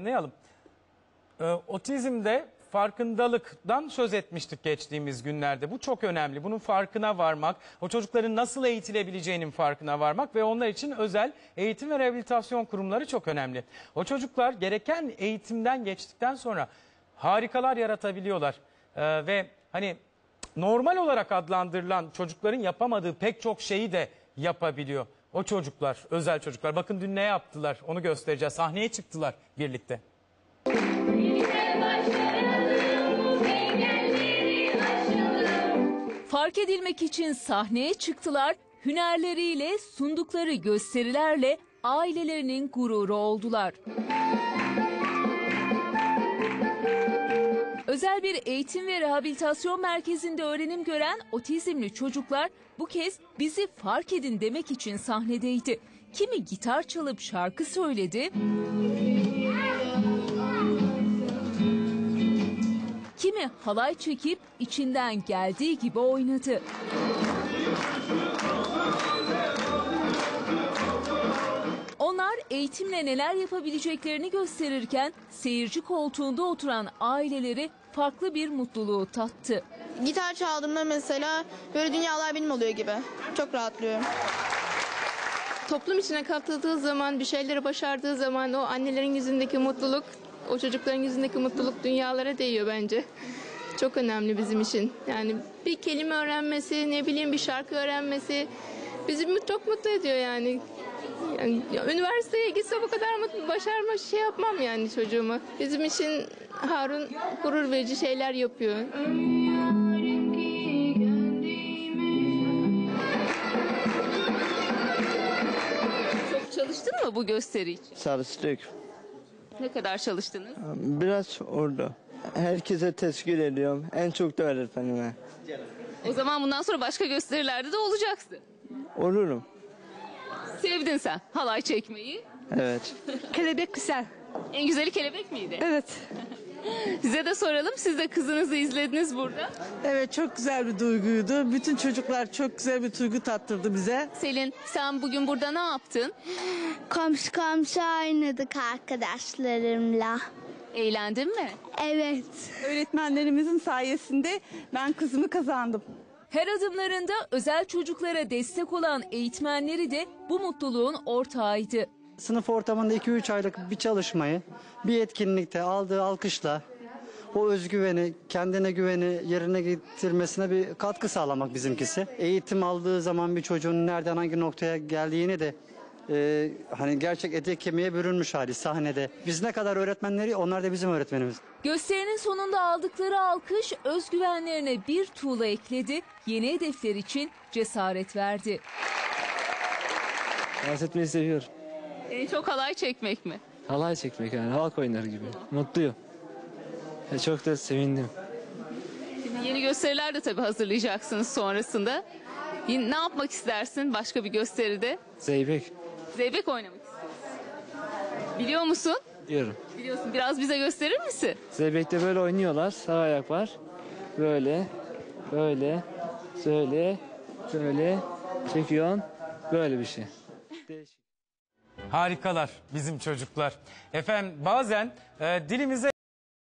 Anlayalım. Ee, otizmde farkındalıktan söz etmiştik geçtiğimiz günlerde. Bu çok önemli. Bunun farkına varmak, o çocukların nasıl eğitilebileceğinin farkına varmak ve onlar için özel eğitim ve rehabilitasyon kurumları çok önemli. O çocuklar gereken eğitimden geçtikten sonra harikalar yaratabiliyorlar. Ee, ve hani normal olarak adlandırılan çocukların yapamadığı pek çok şeyi de yapabiliyor. O çocuklar, özel çocuklar. Bakın dün ne yaptılar onu göstereceğiz. Sahneye çıktılar birlikte. Fark edilmek için sahneye çıktılar, hünerleriyle sundukları gösterilerle ailelerinin gururu oldular. Özel bir eğitim ve rehabilitasyon merkezinde öğrenim gören otizmli çocuklar bu kez bizi fark edin demek için sahnedeydi. Kimi gitar çalıp şarkı söyledi, kimi halay çekip içinden geldiği gibi oynadı. Eğitimle neler yapabileceklerini gösterirken seyirci koltuğunda oturan aileleri farklı bir mutluluğu tattı. Gitar çaldığımda mesela böyle dünyalar benim oluyor gibi. Çok rahatlıyorum. toplum içine katıldığı zaman, bir şeyleri başardığı zaman o annelerin yüzündeki mutluluk, o çocukların yüzündeki mutluluk dünyalara değiyor bence. Çok önemli bizim için. Yani bir kelime öğrenmesi, ne bileyim bir şarkı öğrenmesi bizi çok mutlu ediyor yani. Yani ya üniversiteye gitse bu kadar mutlu, başarma şey yapmam yani çocuğuma. Bizim için Harun gurur verici şeyler yapıyor. Çok çalıştın mı bu gösteri için? Çalıştık. Ne kadar çalıştınız? Biraz orada. Herkese teşekkür ediyorum. En çok da öğretmenime. O zaman bundan sonra başka gösterilerde de olacaksın. Olurum. Sevdin sen halay çekmeyi. Evet. Kelebek güzel. En güzeli kelebek miydi? Evet. Size de soralım. Siz de kızınızı izlediniz burada. Evet çok güzel bir duyguydu. Bütün çocuklar çok güzel bir duygu tattırdı bize. Selin sen bugün burada ne yaptın? Komşu komşu oynadık arkadaşlarımla. Eğlendin mi? Evet. Öğretmenlerimizin sayesinde ben kızımı kazandım. Her adımlarında özel çocuklara destek olan eğitmenleri de bu mutluluğun ortağıydı. Sınıf ortamında 2-3 aylık bir çalışmayı bir etkinlikte aldığı alkışla o özgüveni, kendine güveni yerine getirmesine bir katkı sağlamak bizimkisi. Eğitim aldığı zaman bir çocuğun nereden hangi noktaya geldiğini de e, hani gerçek ete kemiğe bürünmüş hali sahnede. Biz ne kadar öğretmenleri onlar da bizim öğretmenimiz. Gösterinin sonunda aldıkları alkış özgüvenlerine bir tuğla ekledi, yeni hedefler için cesaret verdi. Dans etmeyi seviyorum. En çok halay çekmek mi? Halay çekmek yani halk oyunları gibi. Mutluyum. E, çok da sevindim. Şimdi yeni gösteriler de tabii hazırlayacaksınız sonrasında. Yine ne yapmak istersin başka bir gösteride? Zeybek Zeybek oynamak istiyorsun. Biliyor musun? diyorum. Biliyorsun. Biraz bize gösterir misin? Zeybek'te böyle oynuyorlar. Sağ ayak var. Böyle, böyle, şöyle, şöyle çekiyorsun. Böyle bir şey. Değişik. Harikalar bizim çocuklar. Efendim bazen e, dilimize